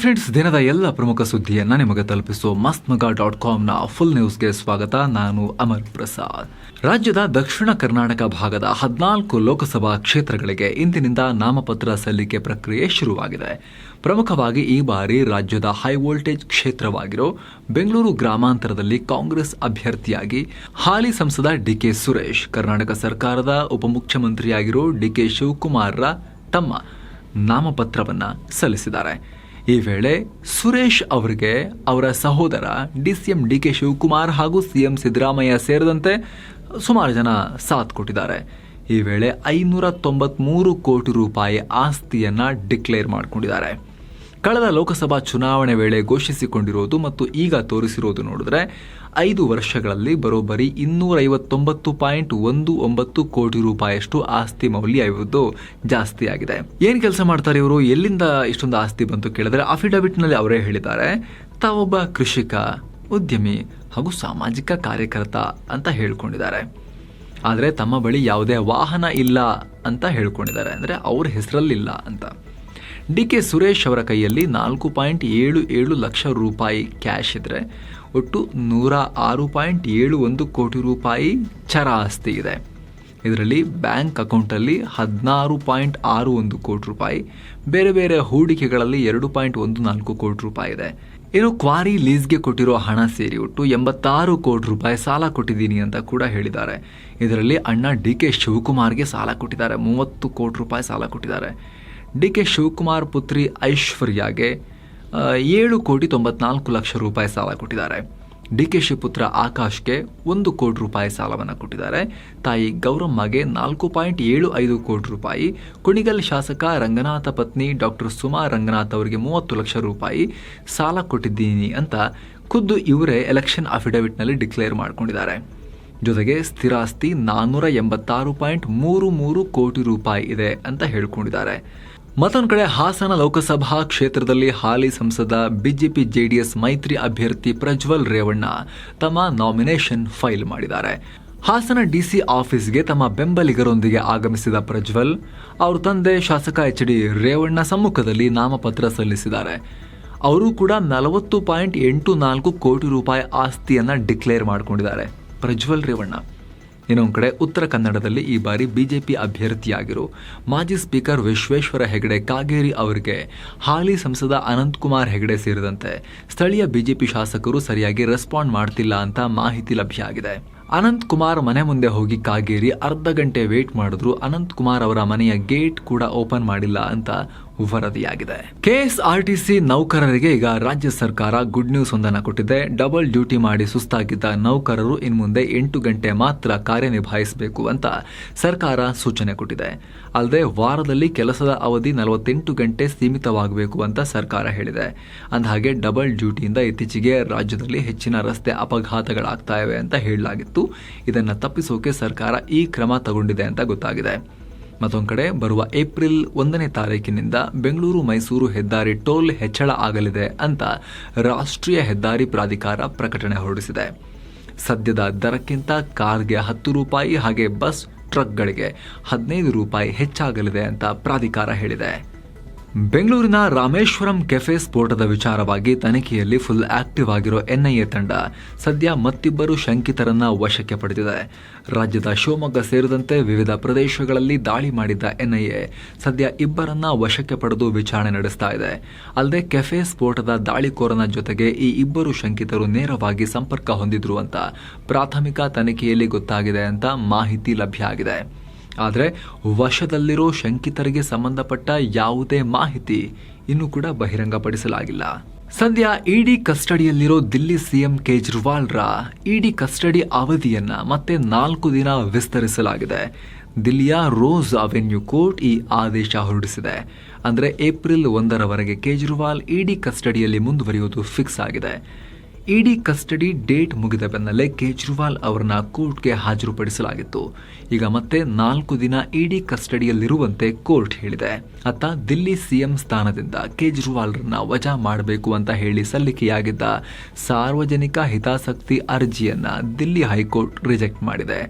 Friends ದಿನದ ಎಲ್ಲ ಪ್ರಮುಖ ಸುದ್ದಿಯನ್ನು ನಿಮಗೆ ತಲುಪಿಸುವ ಮಸ್ತ್ ಮಗ ಡಾಟ್ ಕಾಮ್ನ ಫುಲ್ ನ್ಯೂಸ್ಗೆ ಸ್ವಾಗತ. ನಾನು ಅಮರ್ ಪ್ರಸಾದ್. ರಾಜ್ಯದ ದಕ್ಷಿಣ ಕರ್ನಾಟಕ ಭಾಗದ ಹದಿನಾಲ್ಕು ಲೋಕಸಭಾ ಕ್ಷೇತ್ರಗಳಿಗೆ ಇಂದಿನಿಂದ ನಾಮಪತ್ರ ಸಲ್ಲಿಕೆ ಪ್ರಕ್ರಿಯೆ ಶುರುವಾಗಿದೆ. ಪ್ರಮುಖವಾಗಿ ಈ ಬಾರಿ ರಾಜ್ಯದ ಹೈ ವೋಲ್ಟೇಜ್ ಕ್ಷೇತ್ರವಾಗಿರೋ ಬೆಂಗಳೂರು ಗ್ರಾಮಾಂತರದಲ್ಲಿ ಕಾಂಗ್ರೆಸ್ ಅಭ್ಯರ್ಥಿಯಾಗಿ ಹಾಲಿ ಸಂಸದ ಡಿಕೆ ಸುರೇಶ್, ಕರ್ನಾಟಕ ಸರ್ಕಾರದ ಉಪಮುಖ್ಯಮಂತ್ರಿಯಾಗಿರೋ ಡಿಕೆ ಶಿವಕುಮಾರ್ರ ತಮ್ಮ ನಾಮಪತ್ರವನ್ನು ಸಲ್ಲಿಸಿದ್ದಾರೆ. ಈ ವೇಳೆ ಸುರೇಶ್ ಅವರಿಗೆ ಅವರ ಸಹೋದರ ಡಿಸಿಎಂ ಡಿ ಕೆ ಶಿವಕುಮಾರ್ ಹಾಗೂ ಸಿಎಂ ಸಿದ್ದರಾಮಯ್ಯ ಸೇರಿದಂತೆ ಸುಮಾರು ಜನ ಸಾಥ್ ಕೊಟ್ಟಿದ್ದಾರೆ. ಈ ವೇಳೆ ಐನೂರ ತೊಂಬತ್ಮೂರು ಕೋಟಿ ರೂಪಾಯಿ ಆಸ್ತಿಯನ್ನು ಡಿಕ್ಲೇರ್ ಮಾಡಿಕೊಂಡಿದ್ದಾರೆ. ಕಳೆದ ಲೋಕಸಭಾ ಚುನಾವಣೆ ವೇಳೆ ಘೋಷಿಸಿಕೊಂಡಿರೋದು ಮತ್ತು ಈಗ ತೋರಿಸಿರೋದು ನೋಡಿದ್ರೆ ಐದು ವರ್ಷಗಳಲ್ಲಿ ಬರೋಬ್ಬರಿ ಇನ್ನೂರೈವತ್ತೊಂಬತ್ತು ಪಾಯಿಂಟ್ ಒಂದು ಒಂಬತ್ತು ಕೋಟಿ ರೂಪಾಯಿಯಷ್ಟು ಆಸ್ತಿ ಮೌಲ್ಯ ಇರುವುದು ಜಾಸ್ತಿ ಆಗಿದೆ. ಏನ್ ಕೆಲಸ ಮಾಡ್ತಾರೆ ಇವರು? ಎಲ್ಲಿಂದ ಇಷ್ಟೊಂದು ಆಸ್ತಿ ಬಂತು ಕೇಳಿದ್ರೆ ಅಫಿಡವಿಟ್ನಲ್ಲಿ ಅವರೇ ಹೇಳಿದ್ದಾರೆ, ತಾವೊಬ್ಬ ಕೃಷಿಕ, ಉದ್ಯಮಿ ಹಾಗೂ ಸಾಮಾಜಿಕ ಕಾರ್ಯಕರ್ತ ಅಂತ ಹೇಳ್ಕೊಂಡಿದ್ದಾರೆ. ಆದರೆ ತಮ್ಮ ಬಳಿ ಯಾವುದೇ ವಾಹನ ಇಲ್ಲ ಅಂತ ಹೇಳ್ಕೊಂಡಿದ್ದಾರೆ. ಅಂದರೆ ಅವ್ರ ಹೆಸರಲ್ಲಿಲ್ಲ ಅಂತ. ಡಿ ಕೆ ಸುರೇಶ್ ಅವರ ಕೈಯಲ್ಲಿ ನಾಲ್ಕು ಪಾಯಿಂಟ್ ಏಳು ಏಳು ಲಕ್ಷ ರೂಪಾಯಿ ಕ್ಯಾಶ್ ಇದ್ದರೆ ಒಟ್ಟು ನೂರ ಆರು ಪಾಯಿಂಟ್ ಏಳು ಒಂದು ಕೋಟಿ ರೂಪಾಯಿ ಚರ ಆಸ್ತಿ ಇದೆ. ಇದರಲ್ಲಿ ಬ್ಯಾಂಕ್ ಅಕೌಂಟಲ್ಲಿ ಹದಿನಾರು ಪಾಯಿಂಟ್ ಆರು ಒಂದು ಕೋಟಿ ರೂಪಾಯಿ, ಬೇರೆ ಬೇರೆ ಹೂಡಿಕೆಗಳಲ್ಲಿ ಎರಡು ಪಾಯಿಂಟ್ ಒಂದು ನಾಲ್ಕು ಕೋಟಿ ರೂಪಾಯಿ ಇದೆ. ಇನ್ನು ಕ್ವಾರಿ ಲೀಸ್ಗೆ ಕೊಟ್ಟಿರೋ ಹಣ ಸೇರಿ ಒಟ್ಟು ಎಂಬತ್ತಾರು ಕೋಟಿ ರೂಪಾಯಿ ಸಾಲ ಕೊಟ್ಟಿದ್ದೀನಿ ಅಂತ ಕೂಡ ಹೇಳಿದ್ದಾರೆ. ಇದರಲ್ಲಿ ಅಣ್ಣ ಡಿ ಕೆ ಶಿವಕುಮಾರ್ಗೆ ಸಾಲ ಕೊಟ್ಟಿದ್ದಾರೆ. ಮೂವತ್ತು ಕೋಟಿ ರೂಪಾಯಿ ಸಾಲ ಕೊಟ್ಟಿದ್ದಾರೆ. ಡಿ ಕೆ ಶಿವಕುಮಾರ್ ಪುತ್ರಿ ಐಶ್ವರ್ಯಾಗೆ ಏಳು ಕೋಟಿ ತೊಂಬತ್ನಾಲ್ಕು ಲಕ್ಷ ರೂಪಾಯಿ ಸಾಲ ಕೊಟ್ಟಿದ್ದಾರೆ. ಡಿ ಕೆ ಶಿ ಪುತ್ರ ಆಕಾಶ್ಗೆ ಒಂದು ಕೋಟಿ ರೂಪಾಯಿ ಸಾಲವನ್ನು ಕೊಟ್ಟಿದ್ದಾರೆ. ತಾಯಿ ಗೌರಮ್ಮಗೆ ನಾಲ್ಕು ಪಾಯಿಂಟ್ ಏಳು ಐದು ಕೋಟಿ ರೂಪಾಯಿ. ಕುಣಿಗಲ್ ಶಾಸಕ ರಂಗನಾಥ ಪತ್ನಿ ಡಾಕ್ಟರ್ ಸುಮಾ ರಂಗನಾಥ್ ಅವರಿಗೆ ಮೂವತ್ತು ಲಕ್ಷ ರೂಪಾಯಿ ಸಾಲ ಕೊಟ್ಟಿದ್ದೀನಿ ಅಂತ ಖುದ್ದು ಇವರೇ ಎಲೆಕ್ಷನ್ ಅಫಿಡವಿಟ್ನಲ್ಲಿ ಡಿಕ್ಲೇರ್ ಮಾಡಿಕೊಂಡಿದ್ದಾರೆ. ಜೊತೆಗೆ ಸ್ಥಿರಾಸ್ತಿ ನಾನ್ನೂರ ಎಂಬತ್ತಾರು ಪಾಯಿಂಟ್ ಮೂರು ಮೂರು ಕೋಟಿ ರೂಪಾಯಿ ಇದೆ ಅಂತ ಹೇಳ್ಕೊಂಡಿದ್ದಾರೆ. ಮತ್ತೊಂದು ಕಡೆ ಹಾಸನ ಲೋಕಸಭಾ ಕ್ಷೇತ್ರದಲ್ಲಿ ಹಾಲಿ ಸಂಸದ ಬಿಜೆಪಿ ಜೆಡಿಎಸ್ ಮೈತ್ರಿ ಅಭ್ಯರ್ಥಿ ಪ್ರಜ್ವಲ್ ರೇವಣ್ಣ ತಮ್ಮ ನಾಮಿನೇಷನ್ ಫೈಲ್ ಮಾಡಿದ್ದಾರೆ. ಹಾಸನ ಡಿಸಿ ಆಫೀಸ್ಗೆ ತಮ್ಮ ಬೆಂಬಲಿಗರೊಂದಿಗೆ ಆಗಮಿಸಿದ ಪ್ರಜ್ವಲ್, ಅವ್ರ ತಂದೆ ಶಾಸಕ ಎಚ್ ಡಿ ರೇವಣ್ಣ ಸಮ್ಮುಖದಲ್ಲಿ ನಾಮಪತ್ರ ಸಲ್ಲಿಸಿದ್ದಾರೆ. ಅವರು ಕೂಡ ನಲವತ್ತು ಪಾಯಿಂಟ್ ಎಂಟು ನಾಲ್ಕು ಕೋಟಿ ರೂಪಾಯಿ ಆಸ್ತಿಯನ್ನ ಡಿಕ್ಲೇರ್ ಮಾಡಿಕೊಂಡಿದ್ದಾರೆ. ಪ್ರಜ್ವಲ್ ರೇವಣ್ಣ. ಇನ್ನೊಂದು ಕಡೆ ಉತ್ತರ ಕನ್ನಡದಲ್ಲಿ ಈ ಬಾರಿ ಬಿಜೆಪಿ ಅಭ್ಯರ್ಥಿಯಾಗಿರೋ ಮಾಜಿ ಸ್ಪೀಕರ್ ವಿಶ್ವೇಶ್ವರ ಹೆಗಡೆ ಕಾಗೇರಿ ಅವರಿಗೆ ಹಾಲಿ ಸಂಸದ ಅನಂತಕುಮಾರ್ ಹೆಗಡೆ ಸೇರಿದಂತೆ ಸ್ಥಳೀಯ ಬಿಜೆಪಿ ಶಾಸಕರು ಸರಿಯಾಗಿ ರೆಸ್ಪಾಂಡ್ ಮಾಡ್ತಿಲ್ಲ ಅಂತ ಮಾಹಿತಿ ಲಭ್ಯ ಆಗಿದೆ. ಅನಂತ್ ಕುಮಾರ್ ಮನೆ ಮುಂದೆ ಹೋಗಿ ಕಾಗೇರಿ ಅರ್ಧ ಗಂಟೆ ವೇಟ್ ಮಾಡಿದ್ರು. ಅನಂತ್ ಕುಮಾರ್ ಅವರ ಮನೆಯ ಗೇಟ್ ಕೂಡ ಓಪನ್ ಮಾಡಿಲ್ಲ ಅಂತ ವರದಿಯಾಗಿದೆ. ಕೆಎಸ್ಆರ್ಟಿಸಿ ನೌಕರರಿಗೆ ಈಗ ರಾಜ್ಯ ಸರ್ಕಾರ ಗುಡ್ ನ್ಯೂಸ್ ಒಂದನ್ನು ಕೊಟ್ಟಿದೆ. ಡಬಲ್ ಡ್ಯೂಟಿ ಮಾಡಿ ಸುಸ್ತಾಗಿದ್ದ ನೌಕರರು ಇನ್ಮುಂದೆ ಎಂಟು ಗಂಟೆ ಮಾತ್ರ ಕಾರ್ಯನಿರ್ವಹಿಸಬೇಕು ಅಂತ ಸರ್ಕಾರ ಸೂಚನೆ ಕೊಟ್ಟಿದೆ. ಅಲ್ಲದೆ ವಾರದಲ್ಲಿ ಕೆಲಸದ ಅವಧಿ ನಲವತ್ತೆಂಟು ಗಂಟೆ ಸೀಮಿತವಾಗಬೇಕು ಅಂತ ಸರ್ಕಾರ ಹೇಳಿದೆ. ಅಂದಹಾಗೆ ಡಬಲ್ ಡ್ಯೂಟಿಯಿಂದ ಇತ್ತೀಚೆಗೆ ರಾಜ್ಯದಲ್ಲಿ ಹೆಚ್ಚಿನ ರಸ್ತೆ ಅಪಘಾತಗಳಾಗ್ತಾ ಇವೆ ಅಂತ ಹೇಳಲಾಗಿತ್ತು. ಇದನ್ನು ತಪ್ಪಿಸೋಕೆ ಸರ್ಕಾರ ಈ ಕ್ರಮ ತಗೊಂಡಿದೆ ಅಂತ ಗೊತ್ತಾಗಿದೆ. ಮತ್ತೊಂದು ಕಡೆ, ಬರುವ ಏಪ್ರಿಲ್ ಒಂದನೇ ತಾರೀಕಿನಿಂದ ಬೆಂಗಳೂರು ಮೈಸೂರು ಹೆದ್ದಾರಿ ಟೋಲ್ ಹೆಚ್ಚಳ ಆಗಲಿದೆ ಅಂತ ರಾಷ್ಟ್ರೀಯ ಹೆದ್ದಾರಿ ಪ್ರಾಧಿಕಾರ ಪ್ರಕಟಣೆ ಹೊರಡಿಸಿದೆ. ಸದ್ಯದ ದರಕ್ಕಿಂತ ಕಾರ್ಗೆ ಹತ್ತು ರೂಪಾಯಿ ಹಾಗೆ ಬಸ್ ಟ್ರಕ್ಗಳಿಗೆ ಹದಿನೈದು ರೂಪಾಯಿ ಹೆಚ್ಚಾಗಲಿದೆ ಅಂತ ಪ್ರಾಧಿಕಾರ ಹೇಳಿದೆ. ಬೆಂಗಳೂರಿನ ರಾಮೇಶ್ವರಂ ಕೆಫೆ ಸ್ಫೋಟದ ವಿಚಾರವಾಗಿ ತನಿಖೆಯಲ್ಲಿ ಫುಲ್ ಆಕ್ಟಿವ್ ಆಗಿರೋ ಎನ್ಐಎ ತಂಡ ಸದ್ಯ ಮತ್ತಿಬ್ಬರು ಶಂಕಿತರನ್ನ ವಶಕ್ಕೆ ಪಡೆದಿದೆ. ರಾಜ್ಯದ ಶಿವಮೊಗ್ಗ ಸೇರಿದಂತೆ ವಿವಿಧ ಪ್ರದೇಶಗಳಲ್ಲಿ ದಾಳಿ ಮಾಡಿದ್ದ ಎನ್ಐಎ ಸದ್ಯ ಇಬ್ಬರನ್ನ ವಶಕ್ಕೆ ಪಡೆದು ವಿಚಾರಣೆ ನಡೆಸ್ತಾ ಇದೆ. ಅಲ್ಲದೆ ಕೆಫೆ ಸ್ಫೋಟದ ದಾಳಿಕೋರನ ಜೊತೆಗೆ ಈ ಇಬ್ಬರು ಶಂಕಿತರು ನೇರವಾಗಿ ಸಂಪರ್ಕ ಹೊಂದಿದ್ರು ಅಂತ ಪ್ರಾಥಮಿಕ ತನಿಖೆಯಲ್ಲಿ ಗೊತ್ತಾಗಿದೆ ಅಂತ ಮಾಹಿತಿ ಲಭ್ಯ ಆಗಿದೆ. ಆದರೆ ವಶದಲ್ಲಿರೋ ಶಂಕಿತರಿಗೆ ಸಂಬಂಧಪಟ್ಟ ಯಾವುದೇ ಮಾಹಿತಿ ಇನ್ನೂ ಕೂಡ ಬಹಿರಂಗಪಡಿಸಲಾಗಿಲ್ಲ. ಸದ್ಯ ಇಡಿ ಕಸ್ಟಡಿಯಲ್ಲಿರೋ ದಿಲ್ಲಿ ಸಿಎಂ ಕೇಜ್ರಿವಾಲ್ರ ಇಡಿ ಕಸ್ಟಡಿ ಅವಧಿಯನ್ನು ಮತ್ತೆ ನಾಲ್ಕು ದಿನ ವಿಸ್ತರಿಸಲಾಗಿದೆ. ದಿಲ್ಲಿಯ ರೋಸ್ ಅವೆನ್ಯೂ ಕೋರ್ಟ್ ಈ ಆದೇಶ ಹೊರಡಿಸಿದೆ. ಅಂದರೆ ಏಪ್ರಿಲ್ ಒಂದರವರೆಗೆ ಕೇಜ್ರಿವಾಲ್ ಇಡಿ ಕಸ್ಟಡಿಯಲ್ಲಿ ಮುಂದುವರಿಯುವುದು ಫಿಕ್ಸ್ ಆಗಿದೆ. ಇಡಿ ಕಸ್ಟಡಿ ಡೇಟ್ ಮುಗಿದ ಬೆನ್ನಲ್ಲೇ ಕೇಜ್ರಿವಾಲ್ ಅವರನ್ನ ಕೋರ್ಟ್ಗೆ ಹಾಜರುಪಡಿಸಲಾಗಿತ್ತು. ಈಗ ಮತ್ತೆ ನಾಲ್ಕು ದಿನ ಇಡಿ ಕಸ್ಟಡಿಯಲ್ಲಿರುವಂತೆ ಕೋರ್ಟ್ ಹೇಳಿದೆ. ಅತ್ತ ದಿಲ್ಲಿ ಸಿಎಂ ಸ್ಥಾನದಿಂದ ಕೇಜ್ರಿವಾಲ್ರನ್ನ ವಜಾ ಮಾಡಬೇಕು ಅಂತ ಹೇಳಿ ಸಲ್ಲಿಕೆಯಾಗಿದ್ದ ಸಾರ್ವಜನಿಕ ಹಿತಾಸಕ್ತಿ ಅರ್ಜಿಯನ್ನ ದಿಲ್ಲಿ ಹೈಕೋರ್ಟ್ ರಿಜೆಕ್ಟ್ ಮಾಡಿದೆ.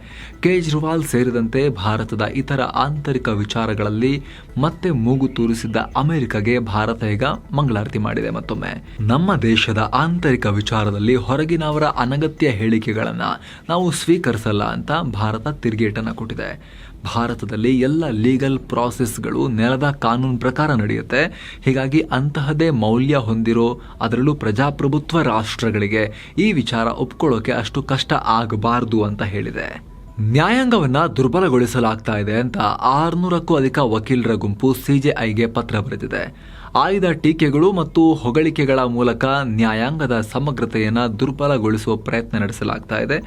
ಕೇಜ್ರಿವಾಲ್ ಸೇರಿದಂತೆ ಭಾರತದ ಇತರ ಆಂತರಿಕ ವಿಚಾರಗಳಲ್ಲಿ ಮತ್ತೆ ಮೂಗು ತೂರಿಸಿದ್ದ ಅಮೆರಿಕಗೆ ಭಾರತ ಈಗ ಮಂಗಳಾರತಿ ಮಾಡಿದೆ ಮತ್ತೊಮ್ಮೆ. ನಮ್ಮ ದೇಶದ ಆಂತರಿಕ ವಿಚಾರದಲ್ಲಿ ಹೊರಗಿನವರ ಅನಗತ್ಯ ಹೇಳಿಕೆಗಳನ್ನು ನಾವು ಸ್ವೀಕರಿಸಲ್ಲ ಅಂತ ಭಾರತ ತಿರುಗೇಟನ್ನು ಕೊಟ್ಟಿದೆ. ಭಾರತದಲ್ಲಿ ಎಲ್ಲ ಲೀಗಲ್ ಪ್ರಾಸೆಸ್ಗಳು ನೆಲದ ಕಾನೂನು ಪ್ರಕಾರ ನಡೆಯುತ್ತೆ. ಹೀಗಾಗಿ ಅಂತಹದೇ ಮೌಲ್ಯ ಹೊಂದಿರೋ ಅದರಲ್ಲೂ ಪ್ರಜಾಪ್ರಭುತ್ವ ರಾಷ್ಟ್ರಗಳಿಗೆ ಈ ವಿಚಾರ ಒಪ್ಕೊಳ್ಳೋಕೆ ಅಷ್ಟು ಕಷ್ಟ ಆಗಬಾರದು ಅಂತ ಹೇಳಿದೆ. ನ್ಯಾಯಾಂಗವನ್ನ ದುರ್ಬಲಗೊಳಿಸಲಾಗ್ತಾ ಇದೆ ಅಂತ ಆರುನೂರಕ್ಕೂ ಅಧಿಕ ವಕೀಲರ ಗುಂಪು ಸಿಜೆಐಗೆ ಪತ್ರ ಬರೆದಿದೆ. ಆಯ್ದ ಟೀಕೆಗಳು ಮತ್ತು ಹೊಗಳಿಕೆಗಳ ಮೂಲಕ ನ್ಯಾಯಾಂಗದ ಸಮಗ್ರತೆಯನ್ನು ದುರ್ಬಲಗೊಳಿಸುವ ಪ್ರಯತ್ನ ನಡೆಸಲಾಗ್ತಾ ಇದೆ.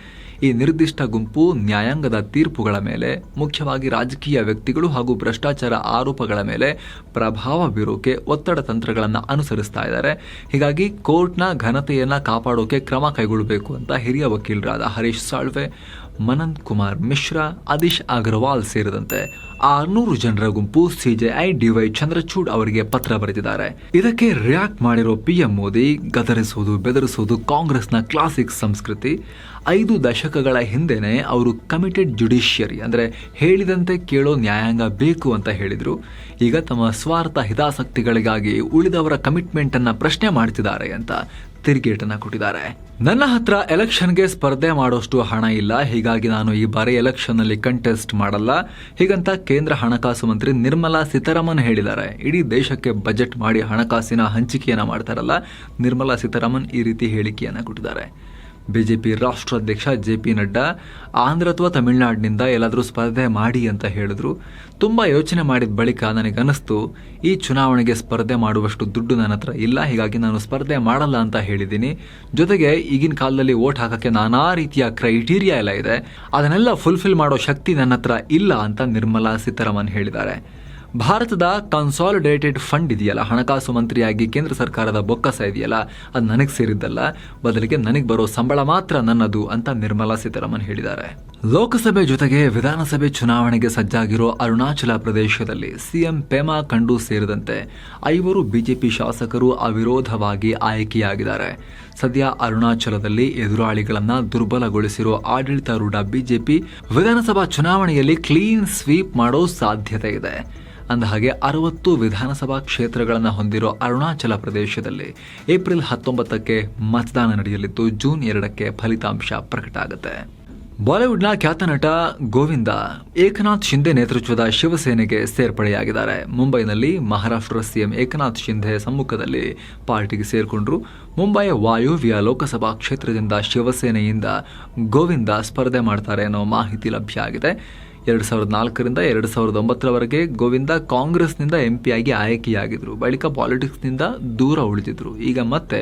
ಈ ನಿರ್ದಿಷ್ಟ ಗುಂಪು ನ್ಯಾಯಾಂಗದ ತೀರ್ಪುಗಳ ಮೇಲೆ, ಮುಖ್ಯವಾಗಿ ರಾಜಕೀಯ ವ್ಯಕ್ತಿಗಳು ಹಾಗೂ ಭ್ರಷ್ಟಾಚಾರ ಆರೋಪಗಳ ಮೇಲೆ ಪ್ರಭಾವ ಬೀರೋಕೆ ಒತ್ತಡ ತಂತ್ರಗಳನ್ನು ಅನುಸರಿಸ್ತಾ ಇದ್ದಾರೆ. ಹೀಗಾಗಿ ಕೋರ್ಟ್ನ ಘನತೆಯನ್ನು ಕಾಪಾಡೋಕೆ ಕ್ರಮ ಕೈಗೊಳ್ಳಬೇಕು ಅಂತ ಹಿರಿಯ ವಕೀಲರಾದ ಹರೀಶ್ ಸಾಳ್ವೆ ಮನಂತ್ ಕುಮಾರ್ ಮಿಶ್ರಾ ಅದೀಶ್ ಅಗರ್ವಾಲ್ ಸೇರಿದಂತೆ ಆರ್ನೂರು ಜನರ ಗುಂಪು ಸಿಜೆಐ ಡಿವೈ ಚಂದ್ರಚೂಡ್ ಅವರಿಗೆ ಪತ್ರ ಬರೆದಿದ್ದಾರೆ. ಇದಕ್ಕೆ ರಿಯಾಕ್ಟ್ ಮಾಡಿರೋ ಪಿಎಂ ಮೋದಿ ಗದರಿಸುವುದು ಬೆದರಿಸುವುದು ಕಾಂಗ್ರೆಸ್ನ ಕ್ಲಾಸಿಕ್ ಸಂಸ್ಕೃತಿ. ಐದು ದಶಕಗಳ ಹಿಂದೆನೆ ಅವರು ಕಮಿಟೆಡ್ ಜುಡಿಷಿಯರಿ ಅಂದರೆ ಹೇಳಿದಂತೆ ಕೇಳೋ ನ್ಯಾಯಾಂಗ ಬೇಕು ಅಂತ ಹೇಳಿದ್ರು. ಈಗ ತಮ್ಮ ಸ್ವಾರ್ಥ ಹಿತಾಸಕ್ತಿಗಳಿಗಾಗಿ ಉಳಿದವರ ಕಮಿಟ್ಮೆಂಟ್ ಅನ್ನ ಪ್ರಶ್ನೆ ಮಾಡ್ತಿದ್ದಾರೆ ಅಂತ ತಿರುಗೇಟನ್ನ ಕೊಟ್ಟಿದ್ದಾರೆ. ನನ್ನ ಹತ್ರ ಎಲೆಕ್ಷನ್ಗೆ ಸ್ಪರ್ಧೆ ಮಾಡೋಷ್ಟು ಹಣ ಇಲ್ಲ. ಹೀಗಾಗಿ ನಾನು ಈ ಬಾರಿ ಎಲೆಕ್ಷನ್ನಲ್ಲಿ ಕಂಟೆಸ್ಟ್ ಮಾಡಲ್ಲ. ಹೀಗಂತ ಕೇಂದ್ರ ಹಣಕಾಸು ಮಂತ್ರಿ ನಿರ್ಮಲಾ ಸೀತಾರಾಮನ್ ಹೇಳಿದ್ದಾರೆ. ಇಡೀ ದೇಶಕ್ಕೆ ಬಜೆಟ್ ಮಾಡಿ ಹಣಕಾಸಿನ ಹಂಚಿಕೆಯನ್ನ ಮಾಡ್ತಾರಲ್ಲ ನಿರ್ಮಲಾ ಸೀತಾರಾಮನ್ ಈ ರೀತಿ ಹೇಳಿಕೆಯನ್ನ ಕೊಟ್ಟಿದ್ದಾರೆ. ಬಿಜೆಪಿ ರಾಷ್ಟ್ರಾಧ್ಯಕ್ಷ ಜೆ ಪಿ ನಡ್ಡಾ ಆಂಧ್ರ ಅಥವಾ ತಮಿಳುನಾಡಿನಿಂದ ಎಲ್ಲಾದರೂ ಸ್ಪರ್ಧೆ ಮಾಡಿ ಅಂತ ಹೇಳಿದ್ರು. ತುಂಬ ಯೋಚನೆ ಮಾಡಿದ ಬಳಿಕ ನನಗನ್ನಿಸ್ತು, ಈ ಚುನಾವಣೆಗೆ ಸ್ಪರ್ಧೆ ಮಾಡುವಷ್ಟು ದುಡ್ಡು ನನ್ನ ಹತ್ರ ಇಲ್ಲ, ಹೀಗಾಗಿ ನಾನು ಸ್ಪರ್ಧೆ ಮಾಡಲ್ಲ ಅಂತ ಹೇಳಿದ್ದೀನಿ. ಜೊತೆಗೆ ಈಗಿನ ಕಾಲದಲ್ಲಿ ಓಟ್ ಹಾಕೋಕ್ಕೆ ನಾನಾ ರೀತಿಯ ಕ್ರೈಟೀರಿಯಾ ಎಲ್ಲ ಇದೆ. ಅದನ್ನೆಲ್ಲ ಫುಲ್ಫಿಲ್ ಮಾಡೋ ಶಕ್ತಿ ನನ್ನ ಹತ್ರ ಇಲ್ಲ ಅಂತ ನಿರ್ಮಲಾ ಸೀತಾರಾಮನ್ ಹೇಳಿದ್ದಾರೆ. ಭಾರತದ ಕನ್ಸಾಲಿಡೇಟೆಡ್ ಫಂಡ್ ಇದೆಯಲ್ಲ, ಹಣಕಾಸು ಮಂತ್ರಿಯಾಗಿ ಕೇಂದ್ರ ಸರ್ಕಾರದ ಬೊಕ್ಕಸ ಇದೆಯಲ್ಲ, ಅದು ನನಗೆ ಸೇರಿದ್ದಲ್ಲ. ಬದಲಿಗೆ ನನಗೆ ಬರೋ ಸಂಬಳ ಮಾತ್ರ ನನ್ನದು ಅಂತ ನಿರ್ಮಲಾ ಸೀತಾರಾಮನ್ ಹೇಳಿದ್ದಾರೆ. ಲೋಕಸಭೆ ಜೊತೆಗೆ ವಿಧಾನಸಭೆ ಚುನಾವಣೆಗೆ ಸಜ್ಜಾಗಿರೋ ಅರುಣಾಚಲ ಪ್ರದೇಶದಲ್ಲಿ ಸಿಎಂ ಪೆಮಾ ಖಂಡು ಸೇರಿದಂತೆ ಐವರು ಬಿಜೆಪಿ ಶಾಸಕರು ಅವಿರೋಧವಾಗಿ ಆಯ್ಕೆಯಾಗಿದ್ದಾರೆ. ಸದ್ಯ ಅರುಣಾಚಲದಲ್ಲಿ ಎದುರಾಳಿಗಳನ್ನು ದುರ್ಬಲಗೊಳಿಸಿರೋ ಆಡಳಿತಾರೂಢ ಬಿಜೆಪಿ ವಿಧಾನಸಭಾ ಚುನಾವಣೆಯಲ್ಲಿ ಕ್ಲೀನ್ ಸ್ವೀಪ್ ಮಾಡೋ ಸಾಧ್ಯತೆ ಇದೆ. ಅಂದಹಾಗೆ ಅರವತ್ತು ವಿಧಾನಸಭಾ ಕ್ಷೇತ್ರಗಳನ್ನು ಹೊಂದಿರೋ ಅರುಣಾಚಲ ಪ್ರದೇಶದಲ್ಲಿ ಏಪ್ರಿಲ್ ಹತ್ತೊಂಬತ್ತಕ್ಕೆ ಮತದಾನ ನಡೆಯಲಿದ್ದು ಜೂನ್ ಎರಡಕ್ಕೆ ಫಲಿತಾಂಶ ಪ್ರಕಟ ಆಗುತ್ತೆ. ಬಾಲಿವುಡ್ನ ಖ್ಯಾತ ನಟ ಗೋವಿಂದ ಏಕನಾಥ್ ಶಿಂದೆ ನೇತೃತ್ವದ ಶಿವಸೇನೆಗೆ ಸೇರ್ಪಡೆಯಾಗಿದ್ದಾರೆ. ಮುಂಬೈನಲ್ಲಿ ಮಹಾರಾಷ್ಟ್ರ ಸಿಎಂ ಏಕನಾಥ್ ಶಿಂದೆ ಸಮ್ಮುಖದಲ್ಲಿ ಪಾರ್ಟಿಗೆ ಸೇರಿಕೊಂಡ್ರು. ಮುಂಬೈ ವಾಯುವ್ಯ ಲೋಕಸಭಾ ಕ್ಷೇತ್ರದಿಂದ ಶಿವಸೇನೆಯಿಂದ ಗೋವಿಂದ ಸ್ಪರ್ಧೆ ಮಾಡ್ತಾರೆ ಅನ್ನೋ ಮಾಹಿತಿ ಲಭ್ಯ ಆಗಿದೆ. ಎರಡು ಸಾವಿರದ ನಾಲ್ಕರಿಂದ ಎರಡು ಸಾವಿರದ ಒಂಬತ್ತರವರೆಗೆ ಗೋವಿಂದ ಕಾಂಗ್ರೆಸ್ನಿಂದ ಎಂ ಆಗಿ ಆಯ್ಕೆಯಾಗಿದ್ದರು ಬಳಿಕ ಪಾಲಿಟಿಕ್ಸ್ನಿಂದ ದೂರ ಉಳಿದಿದ್ದರು ಈಗ ಮತ್ತೆ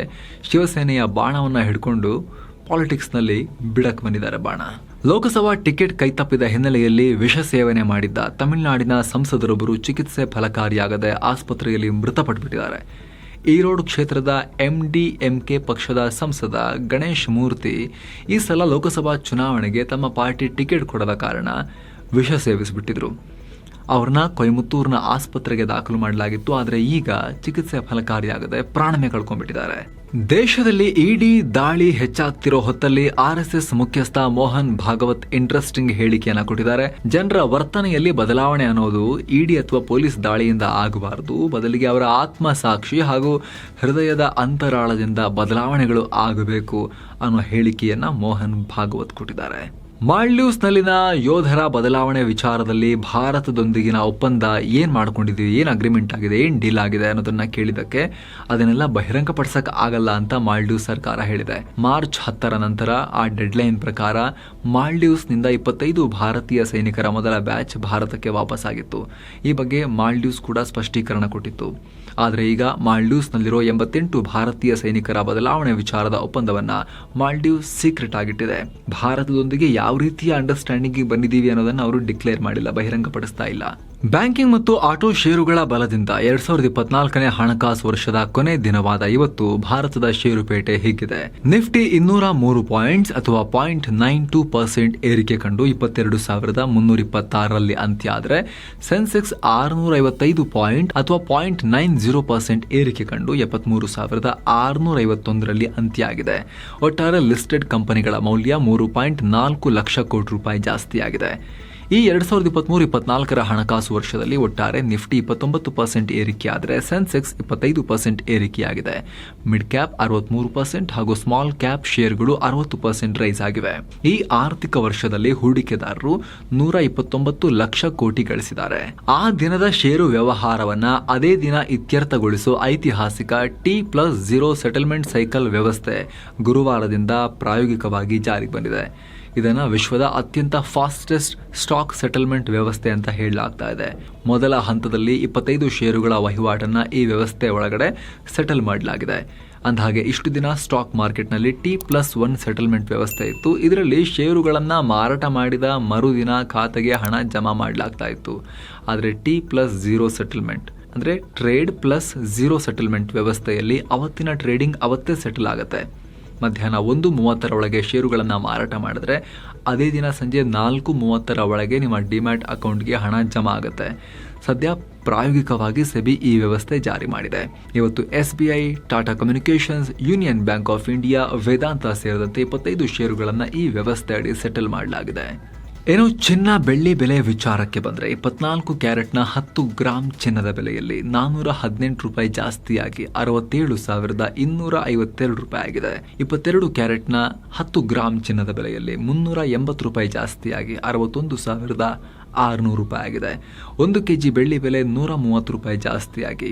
ಶಿವಸೇನೆಯ ಬಾಣವನ್ನು ಹಿಡ್ಕೊಂಡು ಪಾಲಿಟಿಕ್ಸ್ನಲ್ಲಿ ಬಿಡಕ್ಕೆ ಬಂದಿದ್ದಾರೆ ಬಾಣ. ಲೋಕಸಭಾ ಟಿಕೆಟ್ ಕೈತಪ್ಪಿದ ಹಿನ್ನೆಲೆಯಲ್ಲಿ ವಿಷ ಸೇವನೆ ಮಾಡಿದ್ದ ತಮಿಳುನಾಡಿನ ಸಂಸದರೊಬ್ಬರು ಚಿಕಿತ್ಸೆ ಫಲಕಾರಿಯಾಗದೆ ಆಸ್ಪತ್ರೆಯಲ್ಲಿ ಮೃತಪಟ್ಟುಬಿಟ್ಟಿದ್ದಾರೆ ಈರೋಡ್ ಕ್ಷೇತ್ರದ ಎಂ ಡಿ ಎಂ ಕೆ ಪಕ್ಷದ ಸಂಸದ ಗಣೇಶ್ ಮೂರ್ತಿ ಈ ಸಲ ಲೋಕಸಭಾ ಚುನಾವಣೆಗೆ ತಮ್ಮ ಪಾರ್ಟಿ ಟಿಕೆಟ್ ಕೊಡದ ಕಾರಣ ವಿಷ ಸೇವಿಸಿಬಿಟ್ಟಿದ್ರು. ಅವ್ರನ್ನ ಕೊಯಮತ್ತೂರಿನ ಆಸ್ಪತ್ರೆಗೆ ದಾಖಲು ಮಾಡಲಾಗಿತ್ತು, ಆದರೆ ಈಗ ಚಿಕಿತ್ಸೆ ಫಲಕಾರಿಯಾಗದೆ ಪ್ರಾಣಮೆ ಕಳ್ಕೊಂಡ್ಬಿಟ್ಟಿದ್ದಾರೆ. ದೇಶದಲ್ಲಿ ಇಡಿ ದಾಳಿ ಹೆಚ್ಚಾಗ್ತಿರೋ ಹೊತ್ತಲ್ಲಿ ಆರ್ ಎಸ್ ಎಸ್ ಮುಖ್ಯಸ್ಥ ಮೋಹನ್ ಭಾಗವತ್ ಇಂಟ್ರೆಸ್ಟಿಂಗ್ ಹೇಳಿಕೆಯನ್ನ ಕೊಟ್ಟಿದ್ದಾರೆ. ಜನರ ವರ್ತನೆಯಲ್ಲಿ ಬದಲಾವಣೆ ಅನ್ನೋದು ಇಡಿ ಅಥವಾ ಪೊಲೀಸ್ ದಾಳಿಯಿಂದ ಆಗಬಾರದು. ಬದಲಿಗೆ ಅವರ ಆತ್ಮಸಾಕ್ಷಿ ಹಾಗೂ ಹೃದಯದ ಅಂತರಾಳದಿಂದ ಬದಲಾವಣೆಗಳು ಆಗಬೇಕು ಅನ್ನೋ ಹೇಳಿಕೆಯನ್ನ ಮೋಹನ್ ಭಾಗವತ್ ಕೊಟ್ಟಿದ್ದಾರೆ. ಮಾಲ್ಡೀವ್ಸ್ನಲ್ಲಿನ ಯೋಧರ ಬದಲಾವಣೆ ವಿಚಾರದಲ್ಲಿ ಭಾರತದೊಂದಿಗಿನ ಒಪ್ಪಂದ ಏನು ಮಾಡ್ಕೊಂಡಿದ್ದೀವಿ ಏನು ಅಗ್ರಿಮೆಂಟ್ ಆಗಿದೆ, ಏನು ಡೀಲ್ ಆಗಿದೆ ಅನ್ನೋದನ್ನ ಕೇಳಿದ್ದಕ್ಕೆ ಅದನ್ನೆಲ್ಲ ಬಹಿರಂಗಪಡಿಸಕ್ ಆಗಲ್ಲ ಅಂತ ಮಾಲ್ಡೀವ್ಸ್ ಸರ್ಕಾರ ಹೇಳಿದೆ. ಮಾರ್ಚ್ ಹತ್ತರ ನಂತರ ಆ ಡೆಡ್ಲೈನ್ ಪ್ರಕಾರ ಮಾಲ್ಡೀವ್ಸ್ನಿಂದ ಇಪ್ಪತ್ತೈದು ಭಾರತೀಯ ಸೈನಿಕರ ಮೊದಲ ಬ್ಯಾಚ್ ಭಾರತಕ್ಕೆ ವಾಪಸ್ಸಾಗಿತ್ತು. ಈ ಬಗ್ಗೆ ಮಾಲ್ಡೀವ್ಸ್ ಕೂಡ ಸ್ಪಷ್ಟೀಕರಣ ಕೊಟ್ಟಿತ್ತು. ಆದರೆ ಈಗ ಮಾಲ್ಡೀವ್ಸ್ನಲ್ಲಿರೋ ಎಂಬತ್ತೆಂಟು ಭಾರತೀಯ ಸೈನಿಕರ ಬದಲಾವಣೆ ವಿಚಾರದ ಒಪ್ಪಂದವನ್ನ ಮಾಲ್ಡೀವ್ಸ್ ಸೀಕ್ರೆಟ್ ಆಗಿಟ್ಟಿದೆ. ಭಾರತದೊಂದಿಗೆ ಯಾವ ರೀತಿಯ ಅಂಡರ್ಸ್ಟ್ಯಾಂಡಿಂಗ್ ಬಂದಿದ್ದೀವಿ ಅನ್ನೋದನ್ನು ಅವರು ಡಿಕ್ಲೇರ್ ಮಾಡಿಲ್ಲ, ಬಹಿರಂಗಪಡಿಸ್ತಾ ಇಲ್ಲ. ಬ್ಯಾಂಕಿಂಗ್ ಮತ್ತು ಆಟೋ ಷೇರುಗಳ ಬಲದಿಂದ ಎರಡ್ ಸಾವಿರದ ಇಪ್ಪತ್ನಾಲ್ಕನೇ ಹಣಕಾಸು ವರ್ಷದ ಕೊನೆ ದಿನವಾದ ಇವತ್ತು ಭಾರತದ ಷೇರುಪೇಟೆ ಹೀಗಿದೆ. ನಿಫ್ಟಿ ಇನ್ನೂರ ಮೂರು ಪಾಯಿಂಟ್ಸ್ ಅಥವಾ ಪಾಯಿಂಟ್ ನೈನ್ ಟೂ ಪರ್ಸೆಂಟ್ ಏರಿಕೆ ಕಂಡು ಇಪ್ಪತ್ತೆರಡು ಸಾವಿರದ ಮುನ್ನೂರ ಇಪ್ಪತ್ತಾರರಲ್ಲಿ ಅಂತ್ಯ ಆದರೆ ಸೆನ್ಸೆಕ್ಸ್ ಆರುನೂರ ಐವತ್ತೈದು ಪಾಯಿಂಟ್ ಅಥವಾ ಪಾಯಿಂಟ್ ನೈನ್ ಜೀರೋ ಪರ್ಸೆಂಟ್ ಏರಿಕೆ ಕಂಡು ಎಪ್ಪತ್ಮೂರು ಸಾವಿರದ ಆರುನೂರ ಐವತ್ತೊಂದರಲ್ಲಿ ಅಂತ್ಯ ಆಗಿದೆ ಒಟ್ಟಾರೆ ಲಿಸ್ಟೆಡ್ ಕಂಪನಿಗಳ ಮೌಲ್ಯ ಮೂರು ಪಾಯಿಂಟ್ ನಾಲ್ಕು ಲಕ್ಷ ಕೋಟಿ ರೂಪಾಯಿ ಜಾಸ್ತಿಯಾಗಿದೆ. ಈ ಎರಡ್ ಸಾವಿರದ ಇಪ್ಪತ್ಮೂರು, ಇಪ್ಪತ್ನಾಲ್ಕರ ಹಣಕಾಸು ವರ್ಷದಲ್ಲಿ ಒಟ್ಟಾರೆ ನಿಫ್ಟಿ ಇಪ್ಪತ್ತೊಂಬತ್ತು ಪರ್ಸೆಂಟ್ ಏರಿಕೆಯಾದರೆ ಸೆನ್ಸೆಕ್ಸ್ ಇಪ್ಪತ್ತೈದು ಪರ್ಸೆಂಟ್ ಏರಿಕೆಯಾಗಿದೆ. ಮಿಡ್ ಕ್ಯಾಪ್ ಅರವತ್ಮೂರು ಪರ್ಸೆಂಟ್ ಹಾಗೂ ಸ್ಮಾಲ್ ಕ್ಯಾಪ್ ಶೇರ್ಗಳು ಅರವತ್ತು ಪರ್ಸೆಂಟ್ ರೈಸ್ ಆಗಿವೆ. ಈ ಆರ್ಥಿಕ ವರ್ಷದಲ್ಲಿ ಹೂಡಿಕೆದಾರರು ನೂರ ಇಪ್ಪತ್ತೊಂಬತ್ತು ಲಕ್ಷ ಕೋಟಿ ಗಳಿಸಿದ್ದಾರೆ. ಆ ದಿನದ ಷೇರು ವ್ಯವಹಾರವನ್ನ ಅದೇ ದಿನ ಇತ್ಯರ್ಥಗೊಳಿಸುವ ಐತಿಹಾಸಿಕ T plus zero settlement cycle ವ್ಯವಸ್ಥೆ ಗುರುವಾರದಿಂದ ಪ್ರಾಯೋಗಿಕವಾಗಿ ಜಾರಿಗೆ ಬಂದಿದೆ. ಇದನ್ನು ವಿಶ್ವದ ಅತ್ಯಂತ ಫಾಸ್ಟೆಸ್ಟ್ ಸ್ಟಾಕ್ ಸೆಟಲ್ಮೆಂಟ್ ವ್ಯವಸ್ಥೆ ಅಂತ ಹೇಳಲಾಗ್ತಾ ಇದೆ. ಮೊದಲ ಹಂತದಲ್ಲಿ ಇಪ್ಪತ್ತೈದು ಷೇರುಗಳ ವಹಿವಾಟನ್ನು ಈ ವ್ಯವಸ್ಥೆ ಒಳಗಡೆ ಸೆಟಲ್ ಮಾಡಲಾಗಿದೆ. ಅಂದಹಾಗೆ ಇಷ್ಟು ದಿನ ಸ್ಟಾಕ್ ಮಾರ್ಕೆಟ್ನಲ್ಲಿ ಟಿ ಪ್ಲಸ್ ಒನ್ ಸೆಟಲ್ಮೆಂಟ್ ವ್ಯವಸ್ಥೆ ಇತ್ತು. ಇದರಲ್ಲಿ ಷೇರುಗಳನ್ನು ಮಾರಾಟ ಮಾಡಿದ ಮರುದಿನ ಖಾತೆಗೆ ಹಣ ಜಮಾ ಮಾಡಲಾಗ್ತಾ ಇತ್ತು. ಆದರೆ ಟಿ ಪ್ಲಸ್ ಝೀರೋ ಸೆಟಲ್ಮೆಂಟ್ ಅಂದರೆ ಟ್ರೇಡ್ ಪ್ಲಸ್ ಝೀರೋ ಸೆಟಲ್ಮೆಂಟ್ ವ್ಯವಸ್ಥೆಯಲ್ಲಿ ಅವತ್ತಿನ ಟ್ರೇಡಿಂಗ್ ಅವತ್ತೇ ಸೆಟಲ್ ಆಗುತ್ತೆ. ಮಧ್ಯಾಹ್ನ ಒಂದು ಮೂವತ್ತರ ಒಳಗೆ ಷೇರುಗಳನ್ನು ಮಾರಾಟ ಮಾಡಿದ್ರೆ, ಅದೇ ದಿನ ಸಂಜೆ ನಾಲ್ಕು ಮೂವತ್ತರ ಒಳಗೆ ನಿಮ್ಮ ಡಿಮ್ಯಾಟ್ ಅಕೌಂಟ್ಗೆ ಹಣ ಜಮಾ ಆಗುತ್ತೆ. ಸದ್ಯ ಪ್ರಾಯೋಗಿಕವಾಗಿ ಸೆಬಿ ಈ ವ್ಯವಸ್ಥೆ ಜಾರಿ ಮಾಡಿದೆ. ಇವತ್ತು S B I, Tata communications, union bank of India, Vedanta ಸೇರಿದಂತೆ ಇಪ್ಪತ್ತೈದು ಷೇರುಗಳನ್ನು ಈ ವ್ಯವಸ್ಥೆ ಅಡಿ ಸೆಟಲ್ ಮಾಡಲಾಗಿದೆ. ಏನು ಚಿನ್ನ ಬೆಳ್ಳಿ ಬೆಲೆ ವಿಚಾರಕ್ಕೆ ಬಂದರೆ ಇಪ್ಪತ್ನಾಲ್ಕು ಕ್ಯಾರೆಟ್ನ ಹತ್ತು ಗ್ರಾಮ್ ಚಿನ್ನದ ಬೆಲೆಯಲ್ಲಿ ನಾನ್ನೂರ ಹದಿನೆಂಟು ರೂಪಾಯಿ ಜಾಸ್ತಿಯಾಗಿ ಅರವತ್ತೇಳು ಸಾವಿರದ ಇನ್ನೂರ ಐವತ್ತೆರಡು ರೂಪಾಯಿ ಆಗಿದೆ. ಇಪ್ಪತ್ತೆರಡು ಕ್ಯಾರೆಟ್ನ ಹತ್ತು ಗ್ರಾಮ್ ಚಿನ್ನದ ಬೆಲೆಯಲ್ಲಿ ಮುನ್ನೂರ ಎಂಬತ್ತು ರೂಪಾಯಿ ಜಾಸ್ತಿಯಾಗಿ ಅರವತ್ತೊಂದು ಸಾವಿರದ ಆರುನೂರು ರೂಪಾಯಿ ಆಗಿದೆ. ಒಂದು ಕೆ ಜಿ ಬೆಳ್ಳಿ ಬೆಲೆ ನೂರ ಮೂವತ್ತು ರೂಪಾಯಿ ಜಾಸ್ತಿಯಾಗಿ